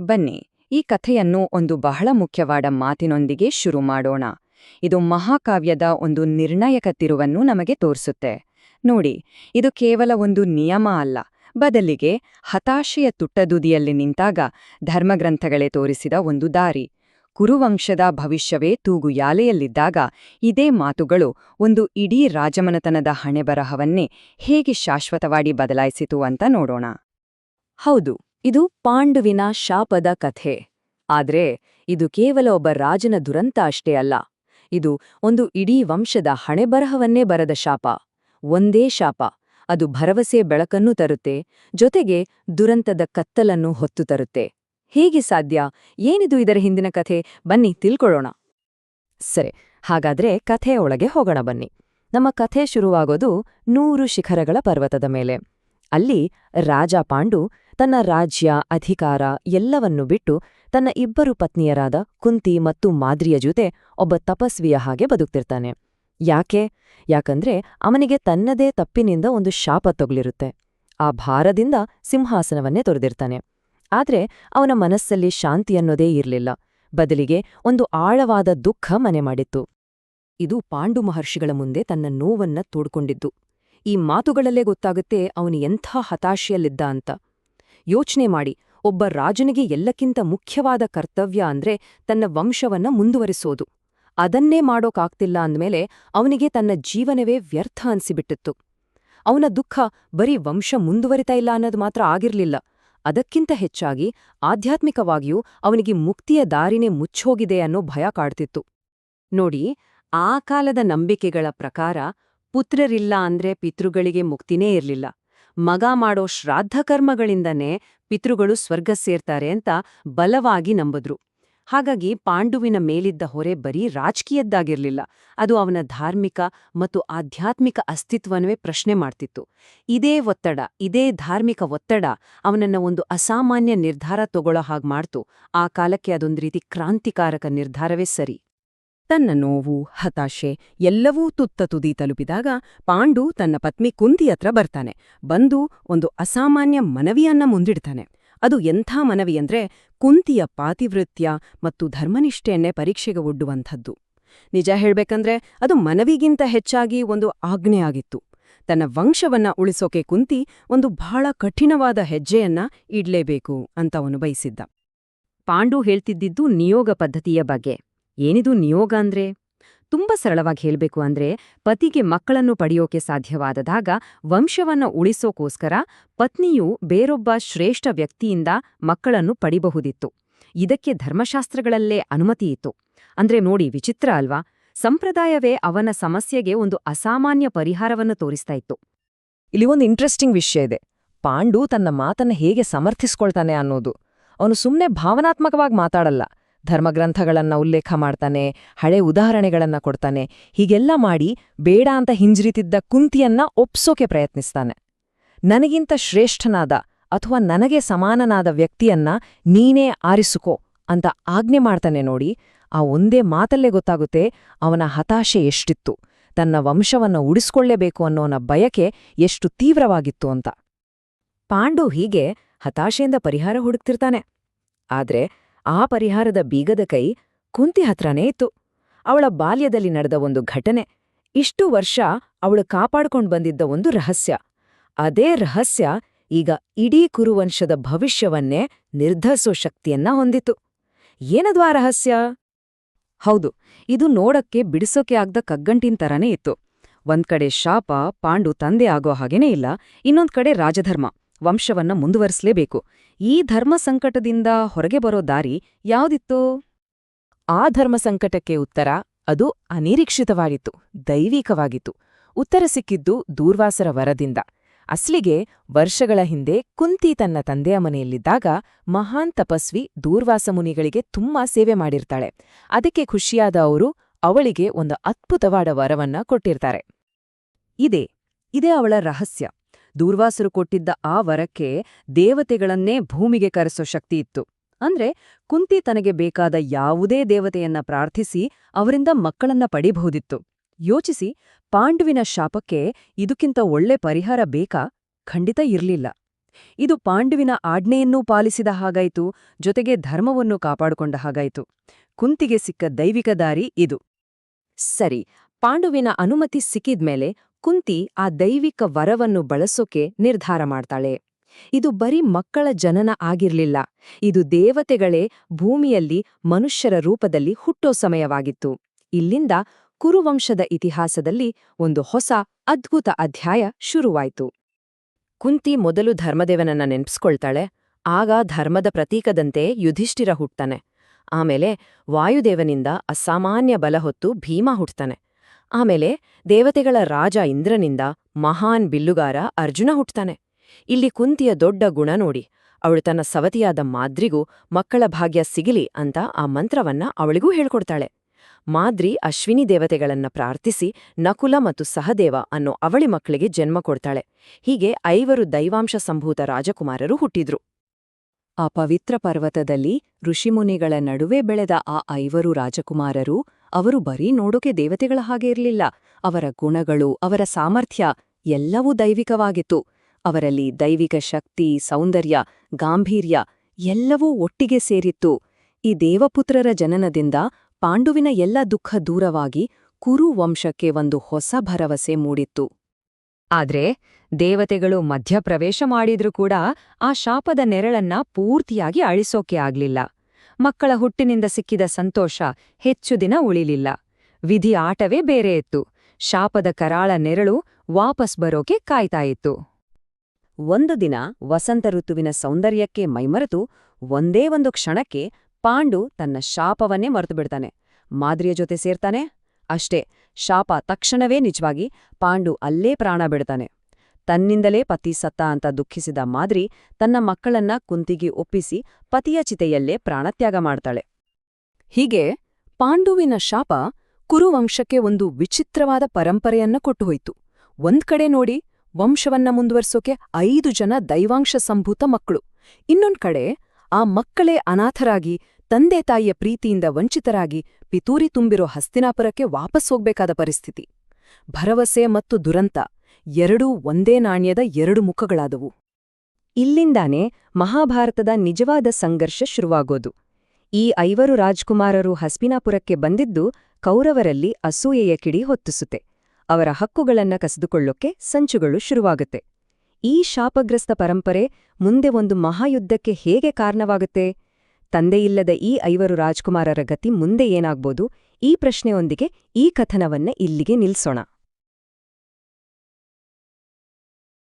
ಬನ್ನಿ, ಈ ಕಥೆಯನ್ನು ಒಂದು ಬಹಳ ಮುಖ್ಯವಾದ ಮಾತಿನೊಂದಿಗೆ ಶುರು ಮಾಡೋಣ. ಇದು ಮಹಾಕಾವ್ಯದ ಒಂದು ನಿರ್ಣಾಯಕ ತಿರುವನ್ನು ನಮಗೆ ತೋರಿಸುತ್ತೆ. ನೋಡಿ, ಇದು ಕೇವಲ ಒಂದು ನಿಯಮ ಅಲ್ಲ. ಬದಲಿಗೆ, ಹತಾಶೆಯ ತುಟ್ಟದುದಿಯಲ್ಲಿ ನಿಂತಾಗ ಧರ್ಮಗ್ರಂಥಗಳೇ ತೋರಿಸಿದ ಒಂದು ದಾರಿ. ಕುರುವಂಶದ ಭವಿಷ್ಯವೇ ತೂಗುಯಾಲೆಯಲ್ಲಿದ್ದಾಗ ಇದೇ ಮಾತುಗಳು ಒಂದು ಇಡೀ ರಾಜಮನತನದ ಹಣೆಬರಹವನ್ನೇ ಹೇಗೆ ಶಾಶ್ವತವಾಗಿ ಬದಲಾಯಿಸಿತು ಅಂತ ನೋಡೋಣ. ಹೌದು ಇದು ಪಾಂಡುವಿನ ಶಾಪದ ಕಥೆ. ಆದ್ರೆ ಇದು ಕೇವಲ ಒಬ್ಬ ರಾಜನ ದುರಂತ ಅಷ್ಟೇ ಅಲ್ಲ. ಇದು ಒಂದು ಇಡೀ ವಂಶದ ಹಣೆಬರಹವನ್ನೇ ಬರದ ಶಾಪ. ಒಂದೇ ಶಾಪ. ಅದು ಭರವಸೆ ಬೆಳಕನ್ನು ತರುತ್ತೆ, ಜೊತೆಗೆ ದುರಂತದ ಕತ್ತಲನ್ನು ಹೊತ್ತು ತರುತ್ತೆ. ಹೇಗೆ ಸಾಧ್ಯ? ಏನಿದು ಇದರ ಹಿಂದಿನ ಕಥೆ? ಬನ್ನಿ, ತಿಳ್ಕೊಳ್ಳೋಣ. ಸರಿ, ಹಾಗಾದ್ರೆ ಕಥೆಯ ಒಳಗೆ ಹೋಗೋಣ ಬನ್ನಿ. ನಮ್ಮ ಕಥೆ ಶುರುವಾಗೋದು ನೂರು ಶಿಖರಗಳ ಪರ್ವತದ ಮೇಲೆ. ಅಲ್ಲಿ ರಾಜ ಪಾಂಡು ತನ್ನ ರಾಜ್ಯ, ಅಧಿಕಾರ ಎಲ್ಲವನ್ನೂ ಬಿಟ್ಟು ತನ್ನ ಇಬ್ಬರು ಪತ್ನಿಯರಾದ ಕುಂತಿ ಮತ್ತು ಮಾದ್ರಿಯ ಜೊತೆ ಒಬ್ಬ ತಪಸ್ವಿಯ ಹಾಗೆ ಬದುಕ್ತಿರ್ತಾನೆ. ಯಾಕೆ? ಯಾಕಂದ್ರೆ ಅವನಿಗೆ ತನ್ನದೇ ತಪ್ಪಿನಿಂದ ಒಂದು ಶಾಪ ತಗುಲಿರುತ್ತೆ. ಆ ಭಾರದಿಂದ ಸಿಂಹಾಸನವನ್ನೇ ತೊರೆದಿರ್ತಾನೆ. ಆದ್ರೆ ಅವನ ಮನಸ್ಸಲ್ಲಿ ಶಾಂತಿ ಅನ್ನೋದೇ ಇರಲಿಲ್ಲ. ಬದಲಿಗೆ ಒಂದು ಆಳವಾದ ದುಃಖ ಮನೆ ಮಾಡಿತ್ತು. ಇದು ಪಾಂಡು ಮಹರ್ಷಿಗಳ ಮುಂದೆ ತನ್ನ ನೋವನ್ನ ತೋಡ್ಕೊಂಡಿದ್ದು. ಈ ಮಾತುಗಳಲ್ಲೇ ಗೊತ್ತಾಗುತ್ತೆ ಅವನು ಎಂಥ ಹತಾಶೆಯಲ್ಲಿದ್ದ ಅಂತ. ಯೋಚನೆ ಮಾಡಿ, ಒಬ್ಬ ರಾಜನಿಗೆ ಎಲ್ಲಕ್ಕಿಂತ ಮುಖ್ಯವಾದ ಕರ್ತವ್ಯ ಅಂದ್ರೆ ತನ್ನ ವಂಶವನ್ನ ಮುಂದುವರಿಸೋದು. ಅದನ್ನೇ ಮಾಡೋಕಾಗ್ತಿಲ್ಲ ಅಂದ್ಮೇಲೆ ಅವನಿಗೆ ತನ್ನ ಜೀವನವೇ ವ್ಯರ್ಥ ಅನ್ಸಿಬಿಟ್ಟಿತ್ತು. ಅವನ ದುಃಖ ಬರೀ ವಂಶ ಮುಂದುವರಿತಾ ಇಲ್ಲ ಅನ್ನೋದು ಮಾತ್ರ ಆಗಿರ್ಲಿಲ್ಲ. ಅದಕ್ಕಿಂತ ಹೆಚ್ಚಾಗಿ ಆಧ್ಯಾತ್ಮಿಕವಾಗಿಯೂ ಅವನಿಗೆ ಮುಕ್ತಿಯ ದಾರಿನೇ ಮುಚ್ಚೋಗಿದೆ ಅನ್ನೋ ಭಯ ಕಾಡ್ತಿತ್ತು. ನೋಡಿ, ಆ ಕಾಲದ ನಂಬಿಕೆಗಳ ಪ್ರಕಾರ ಪುತ್ರರಿಲ್ಲ ಅಂದ್ರೆ ಪಿತೃಗಳಿಗೆ ಮುಕ್ತಿನೇ ಇರ್ಲಿಲ್ಲ. ಮಗ ಮಾಡೋ ಶ್ರಾದ್ದಕರ್ಮಗಳಿಂದನೇ ಪಿತೃಗಳು ಸ್ವರ್ಗ ಸೇರ್ತಾರೆ ಅಂತ ಬಲವಾಗಿ ನಂಬಿದ್ರು. ಹಾಗಾಗಿ ಪಾಂಡುವಿನ ಮೇಲಿದ್ದ ಹೊರೆ ಬರೀ ರಾಜಕೀಯದ್ದಾಗಿರಲಿಲ್ಲ. ಅದು ಅವನ ಧಾರ್ಮಿಕ ಮತ್ತು ಆಧ್ಯಾತ್ಮಿಕ ಅಸ್ತಿತ್ವನವೇ ಪ್ರಶ್ನೆ ಮಾಡ್ತಿತ್ತು. ಇದೇ ಒತ್ತಡ, ಇದೇ ಧಾರ್ಮಿಕ ಒತ್ತಡ ಅವನನ್ನ ಒಂದು ಅಸಾಮಾನ್ಯ ನಿರ್ಧಾರ ತಗೊಳ್ಳೋ ಹಾಗೆ ಮಾಡ್ತು. ಆ ಕಾಲಕ್ಕೆ ಅದೊಂದು ರೀತಿ ಕ್ರಾಂತಿಕಾರಕ ನಿರ್ಧಾರವೇ ಸರಿ. ತನ್ನ ನೋವು, ಹತಾಶೆ ಎಲ್ಲವೂ ತುತ್ತ ತುದಿ ತಲುಪಿದಾಗ ಪಾಂಡು ತನ್ನ ಪತ್ನಿ ಕುಂತಿ ಹತ್ರ ಬರ್ತಾನೆ. ಬಂದು ಒಂದು ಅಸಾಮಾನ್ಯ ಮನವಿಯನ್ನ ಮುಂದಿಡ್ತಾನೆ. ಅದು ಎಂಥ ಮನವಿ ಅಂದ್ರೆ ಕುಂತಿಯ ಪಾತಿವೃತ್ಯ ಮತ್ತು ಧರ್ಮನಿಷ್ಠೆಯನ್ನೇ ಪರೀಕ್ಷೆಗೆ ಒಡ್ಡುವಂಥದ್ದು. ನಿಜ ಹೇಳ್ಬೇಕಂದ್ರೆ ಅದು ಮನವಿಗಿಂತ ಹೆಚ್ಚಾಗಿ ಒಂದು ಆಜ್ಞೆಯಾಗಿತ್ತು ತನ್ನ ವಂಶವನ್ನ ಉಳಿಸೋಕೆ ಕುಂತಿ ಒಂದು ಬಹಳ ಕಠಿಣವಾದ ಹೆಜ್ಜೆಯನ್ನ ಇಡ್ಲೇಬೇಕು ಅಂತ ಅವನು ಬಯಸಿದ್ದ. ಪಾಂಡು ಹೇಳ್ತಿದ್ದಿದ್ದು ನಿಯೋಗ ಪದ್ಧತಿಯ ಬಗ್ಗೆ. ಏನಿದು ನಿಯೋಗ ಅಂದ್ರೆ? ತುಂಬ ಸರಳವಾಗಿ ಹೇಳಬೇಕು ಅಂದ್ರೆ, ಪತಿಗೆ ಮಕ್ಕಳನ್ನು ಪಡೆಯೋಕೆ ಸಾಧ್ಯವಾದದಾಗ ವಂಶವನ್ನ ಉಳಿಸೋಕೋಸ್ಕರ ಪತ್ನಿಯು ಬೇರೊಬ್ಬ ಶ್ರೇಷ್ಠ ವ್ಯಕ್ತಿಯಿಂದ ಮಕ್ಕಳನ್ನು ಪಡಿಬಹುದಿತ್ತು. ಇದಕ್ಕೆ ಧರ್ಮಶಾಸ್ತ್ರಗಳಲ್ಲೇ ಅನುಮತಿಯಿತ್ತು ಅಂದ್ರೆ ನೋಡಿ, ವಿಚಿತ್ರ ಅಲ್ವಾ? ಸಂಪ್ರದಾಯವೇ ಅವನ ಸಮಸ್ಯೆಗೆ ಒಂದು ಅಸಾಮಾನ್ಯ ಪರಿಹಾರವನ್ನು ತೋರಿಸ್ತಾ ಇತ್ತು. ಇಲ್ಲಿ ಒಂದು ಇಂಟ್ರೆಸ್ಟಿಂಗ್ ವಿಷಯ ಇದೆ. ಪಾಂಡು ತನ್ನ ಮಾತನ್ನ ಹೇಗೆ ಸಮರ್ಥಿಸ್ಕೊಳ್ತಾನೆ ಅನ್ನೋದು. ಅವನು ಸುಮ್ಮನೆ ಭಾವನಾತ್ಮಕವಾಗಿ ಮಾತಾಡಲ್ಲ. ಧರ್ಮಗ್ರಂಥಗಳನ್ನ ಉಲ್ಲೇಖ ಮಾಡ್ತಾನೆ, ಹಳೆ ಉದಾಹರಣೆಗಳನ್ನು ಕೊಡ್ತಾನೆ, ಹೀಗೆಲ್ಲ ಮಾಡಿ ಬೇಡ ಅಂತ ಹಿಂಜರಿತಿದ್ದ ಕುಂತಿಯನ್ನ ಒಪ್ಸೋಕೆ ಪ್ರಯತ್ನಿಸ್ತಾನೆ. ನನಗಿಂತ ಶ್ರೇಷ್ಠನಾದ ಅಥವಾ ನನಗೆ ಸಮಾನನಾದ ವ್ಯಕ್ತಿಯನ್ನ ನೀನೇ ಆರಿಸುಕೋ ಅಂತ ಆಜ್ಞೆ ಮಾಡ್ತಾನೆ ನೋಡಿ, ಆ ಒಂದೇ ಮಾತಲ್ಲೇ ಗೊತ್ತಾಗುತ್ತೆ ಅವನ ಹತಾಶೆ ಎಷ್ಟಿತ್ತು, ತನ್ನ ವಂಶವನ್ನ ಉಳಿಸ್ಕೊಳ್ಳೇಬೇಕು ಅನ್ನೋನ ಬಯಕೆ ಎಷ್ಟು ತೀವ್ರವಾಗಿತ್ತು ಅಂತ. ಪಾಂಡು ಹೀಗೆ ಹತಾಶೆಯಿಂದ ಪರಿಹಾರ ಹುಡುಕ್ತಿರ್ತಾನೆ. ಆದ್ರೆ ಆ ಪರಿಹಾರದ ಬೀಗದ ಕೈ ಕುಂತಿ ಹತ್ರನೇ ಇತ್ತು. ಅವಳ ಬಾಲ್ಯದಲ್ಲಿ ನಡೆದ ಒಂದು ಘಟನೆ, ಇಷ್ಟು ವರ್ಷ ಅವಳು ಕಾಪಾಡಿಕೊಂಡು ಬಂದಿದ್ದ ಒಂದು ರಹಸ್ಯ. ಅದೇ ರಹಸ್ಯ ಈಗ ಇಡೀ ಕುರುವಂಶದ ಭವಿಷ್ಯವನ್ನೇ ನಿರ್ಧರಿಸೋ ಶಕ್ತಿಯನ್ನ ಹೊಂದಿತು ಏನದು ಆ ರಹಸ್ಯ? ಹೌದು, ಇದು ನೋಡಕ್ಕೆ ಬಿಡಿಸೋಕೆ ಆಗ್ದ ಕಗ್ಗಂಟಿನ್ ತರನೇ ಇತ್ತು. ಒಂದ್ಕಡೆ ಶಾಪ, ಪಾಂಡು ತಂದೆ ಆಗೋ ಹಾಗೇನೇ ಇಲ್ಲ, ಇನ್ನೊಂದ್ಕಡೆ ರಾಜಧರ್ಮ. ವಂಶವನ್ನ ಮುಂದುವರಿಸಲೇಬೇಕು. ಈ ಧರ್ಮ ಸಂಕಟದಿಂದ ಹೊರಗೆ ಬರೋ ದಾರಿ ಯಾವುದಿತ್ತು? ಆ ಧರ್ಮ ಸಂಕಟಕ್ಕೆ ಉತ್ತರ, ಅದು ಅನಿರೀಕ್ಷಿತವಾಗಿತ್ತು, ದೈವಿಕವಾಗಿತ್ತು. ಉತ್ತರ ಸಿಕ್ಕಿದ್ದು ದೂರ್ವಾಸರ ವರದಿಂದ. ಅಸ್ಲಿಗೆ ವರ್ಷಗಳ ಹಿಂದೆ ಕುಂತಿ ತನ್ನ ತಂದೆಯ ಮನೆಯಲ್ಲಿದ್ದಾಗ ಮಹಾನ್ ತಪಸ್ವಿ ದೂರ್ವಾಸ ಮುನಿಗಳಿಗೆ ತುಂಬಾ ಸೇವೆ ಮಾಡಿರ್ತಾಳೆ. ಅದಕ್ಕೆ ಖುಷಿಯಾದ ಅವರು ಅವಳಿಗೆ ಒಂದು ಅದ್ಭುತವಾದ ವರವನ್ನ ಕೊಟ್ಟಿರ್ತಾರೆ. ಇದೇ ಇದೇ ಅವಳ ರಹಸ್ಯ. ದೂರ್ವಾಸರು ಕೊಟ್ಟಿದ್ದ ಆ ವರಕ್ಕೆ ದೇವತೆಗಳನ್ನೇ ಭೂಮಿಗೆ ಕರೆಸೋ ಶಕ್ತಿ ಇತ್ತು. ಅಂದ್ರೆ ಕುಂತಿ ತನಗೆ ಬೇಕಾದ ಯಾವುದೇ ದೇವತೆಯನ್ನ ಪ್ರಾರ್ಥಿಸಿ ಅವರಿಂದ ಮಕ್ಕಳನ್ನ ಪಡಿಬಹುದಿತ್ತು. ಯೋಚಿಸಿ ಪಾಂಡುವಿನ ಶಾಪಕ್ಕೆ ಇದಕ್ಕಿಂತ ಒಳ್ಳೆ ಪರಿಹಾರ ಬೇಕಾ? ಖಂಡಿತ ಇರ್ಲಿಲ್ಲ. ಇದು ಪಾಂಡುವಿನ ಆಜ್ಞೆಯನ್ನೂ ಪಾಲಿಸಿದ ಹಾಗಾಯಿತು, ಜೊತೆಗೆ ಧರ್ಮವನ್ನು ಕಾಪಾಡಿಕೊಂಡ ಹಾಗಾಯಿತು. ಕುಂತಿಗೆ ಸಿಕ್ಕ ದೈವಿಕ ದಾರಿ ಇದು. ಸರಿ, ಪಾಂಡುವಿನ ಅನುಮತಿ ಸಿಕ್ಕಿದ್ಮೇಲೆ ಕುಂತಿ ಆ ದೈವಿಕ ವರವನ್ನು ಬಳಸೋಕೆ ನಿರ್ಧಾರ ಮಾಡ್ತಾಳೆ. ಇದು ಬರೀ ಮಕ್ಕಳ ಜನನ ಆಗಿರ್ಲಿಲ್ಲ. ಇದು ದೇವತೆಗಳೇ ಭೂಮಿಯಲ್ಲಿ ಮನುಷ್ಯರ ರೂಪದಲ್ಲಿ ಹುಟ್ಟೋ ಸಮಯವಾಗಿತ್ತು. ಇಲ್ಲಿಂದ ಕುರುವಂಶದ ಇತಿಹಾಸದಲ್ಲಿ ಒಂದು ಹೊಸ ಅದ್ಭುತ ಅಧ್ಯಾಯ ಶುರುವಾಯಿತು. ಕುಂತಿ ಮೊದಲು ಧರ್ಮದೇವನನ್ನ ನೆನ್ಪಿಸ್ಕೊಳ್ತಾಳೆ, ಆಗ ಧರ್ಮದ ಪ್ರತೀಕದಂತೆ ಯುಧಿಷ್ಠಿರ ಹುಟ್ತಾನೆ ಆಮೇಲೆ ವಾಯುದೇವನಿಂದ ಅಸಾಮಾನ್ಯ ಬಲ ಹೊತ್ತು ಭೀಮ ಹುಟ್ತಾನೆ ಆಮೇಲೆ ದೇವತೆಗಳ ರಾಜ ಇಂದ್ರನಿಂದ ಮಹಾನ್ ಬಿಲ್ಲುಗಾರ ಅರ್ಜುನ ಹುಟ್ತಾನೆ. ಇಲ್ಲಿ ಕುಂತಿಯ ದೊಡ್ಡ ಗುಣ ನೋಡಿ, ಅವಳು ತನ್ನ ಸವತಿಯಾದ ಮಾದ್ರಿಗೂ ಮಕ್ಕಳ ಭಾಗ್ಯ ಸಿಗಲಿ ಅಂತ ಆ ಮಂತ್ರವನ್ನ ಅವಳಿಗೂ ಹೇಳ್ಕೊಡ್ತಾಳೆ. ಮಾದ್ರಿ ಅಶ್ವಿನಿ ದೇವತೆಗಳನ್ನ ಪ್ರಾರ್ಥಿಸಿ ನಕುಲ ಮತ್ತು ಸಹದೇವ ಅನ್ನೋ ಅವಳಿ ಮಕ್ಕಳಿಗೆ ಜನ್ಮ ಕೊಡ್ತಾಳೆ. ಹೀಗೆ ಐವರು ದೈವಾಂಶ ಸಂಭೂತ ರಾಜಕುಮಾರರು ಹುಟ್ಟಿದ್ರು. ಆ ಪವಿತ್ರ ಪರ್ವತದಲ್ಲಿ ಋಷಿಮುನಿಗಳ ನಡುವೆ ಬೆಳೆದ ಆ ಐವರು ರಾಜಕುಮಾರರು ಅವರು ಬರೀ ನೋಡೋಕೆ ದೇವತೆಗಳ ಹಾಗೆ ಇರಲಿಲ್ಲ. ಅವರ ಗುಣಗಳು, ಅವರ ಸಾಮರ್ಥ್ಯ ಎಲ್ಲವೂ ದೈವಿಕವಾಗಿತ್ತು. ಅವರಲ್ಲಿ ದೈವಿಕ ಶಕ್ತಿ, ಸೌಂದರ್ಯ, ಗಾಂಭೀರ್ಯ ಎಲ್ಲವೂ ಒಟ್ಟಿಗೆ ಸೇರಿತ್ತು. ಈ ದೇವಪುತ್ರರ ಜನನದಿಂದ ಪಾಂಡುವಿನ ಎಲ್ಲ ದುಃಖ ದೂರವಾಗಿ ಕುರು ವಂಶಕ್ಕೆ ಒಂದು ಹೊಸ ಭರವಸೆ ಮೂಡಿತ್ತು. ಆದ್ರೆ ದೇವತೆಗಳು ಮಧ್ಯಪ್ರವೇಶ ಮಾಡಿದ್ರೂ ಕೂಡ ಆ ಶಾಪದ ನೆರಳನ್ನ ಪೂರ್ತಿಯಾಗಿ ಅಳಿಸೋಕೆ ಆಗ್ಲಿಲ್ಲ. ಮಕ್ಕಳ ಹುಟ್ಟಿನಿಂದ ಸಿಕ್ಕಿದ ಸಂತೋಷ ಹೆಚ್ಚು ದಿನ ಉಳಿಲಿಲ್ಲ. ವಿಧಿ ಆಟವೇ ಬೇರೆ ಇತ್ತು. ಶಾಪದ ಕರಾಳ ನೆರಳು ವಾಪಸ್ ಬರೋಕೆ ಕಾಯ್ತಾಯಿತ್ತು ಒಂದು ದಿನ ವಸಂತ ಋತುವಿನ ಸೌಂದರ್ಯಕ್ಕೆ ಮೈಮರೆತು ಒಂದೇ ಒಂದು ಕ್ಷಣಕ್ಕೆ ಪಾಂಡು ತನ್ನ ಶಾಪವನ್ನೇ ಮರೆತುಬಿಡ್ತಾನೆ ಮಾದ್ರಿಯ ಜೊತೆ ಸೇರ್ತಾನೆ? ಅಷ್ಟೇ, ಶಾಪ ತಕ್ಷಣವೇ ನಿಜವಾಗಿ ಪಾಂಡು ಅಲ್ಲೇ ಪ್ರಾಣ ಬಿಡ್ತಾನೆ. ತನ್ನಿಂದಲೇ ಪತಿ ಸತ್ತ ಅಂತ ದುಃಖಿಸಿದ ಮಾದ್ರಿ ತನ್ನ ಮಕ್ಕಳನ್ನ ಕುಂತಿಗೆ ಒಪ್ಪಿಸಿ ಪತಿಯ ಚಿತೆಯಲ್ಲೇ ಪ್ರಾಣತ್ಯಾಗ ಮಾಡ್ತಾಳೆ. ಹೀಗೆ ಪಾಂಡುವಿನ ಶಾಪ ಕುರುವಂಶಕ್ಕೆ ಒಂದು ವಿಚಿತ್ರವಾದ ಪರಂಪರೆಯನ್ನ ಕೊಟ್ಟುಹೋಯ್ತು. ಒಂದ್ ಕಡೆ ನೋಡಿ ವಂಶವನ್ನ ಮುಂದುವರ್ಸೋಕೆ ಐದು ಜನ ದೈವಾಂಶ ಸಂಭೂತ ಮಕ್ಕಳು. ಇನ್ನೊಂದ್ ಕಡೆ ಆ ಮಕ್ಕಳೇ ಅನಾಥರಾಗಿ, ತಂದೆ ತಾಯಿಯ ಪ್ರೀತಿಯಿಂದ ವಂಚಿತರಾಗಿ ಪಿತೂರಿ ತುಂಬಿರೋ ಹಸ್ತಿನಾಪುರಕ್ಕೆ ವಾಪಸ್ ಹೋಗ್ಬೇಕಾದ ಪರಿಸ್ಥಿತಿ. ಭರವಸೆ ಮತ್ತು ದುರಂತ. ಎರಡೂ ಒಂದೇ ನಾಣ್ಯದ ಎರಡು ಮುಖಗಳಾದವು. ಇಲ್ಲಿಂದಾನೇ ಮಹಾಭಾರತದ ನಿಜವಾದ ಸಂಘರ್ಷ ಶುರುವಾಗೋದು. ಈ ಐವರು ರಾಜ್ಕುಮಾರರು ಹಸ್ಪಿನಾಪುರಕ್ಕೆ ಬಂದಿದ್ದು ಕೌರವರಲ್ಲಿ ಅಸೂಯೆಯ ಕಿಡಿ ಹೊತ್ತಿಸುತ್ತೆ. ಅವರ ಹಕ್ಕುಗಳನ್ನ ಕಸಿದುಕೊಳ್ಳೋಕೆ ಸಂಚುಗಳು ಶುರುವಾಗುತ್ತೆ. ಈ ಶಾಪಗ್ರಸ್ತ ಪರಂಪರೆ ಮುಂದೆ ಒಂದು ಮಹಾಯುದ್ಧಕ್ಕೆ ಹೇಗೆ ಕಾರಣವಾಗುತ್ತೆ? ತಂದೆಯಿಲ್ಲದ ಈ ಐವರು ರಾಜ್ಕುಮಾರರ ಗತಿ ಮುಂದೆ ಏನಾಗ್ಬೋದು? ಈ ಪ್ರಶ್ನೆಯೊಂದಿಗೆ ಈ ಕಥನವನ್ನ ಇಲ್ಲಿಗೆ ನಿಲ್ಸೋಣ.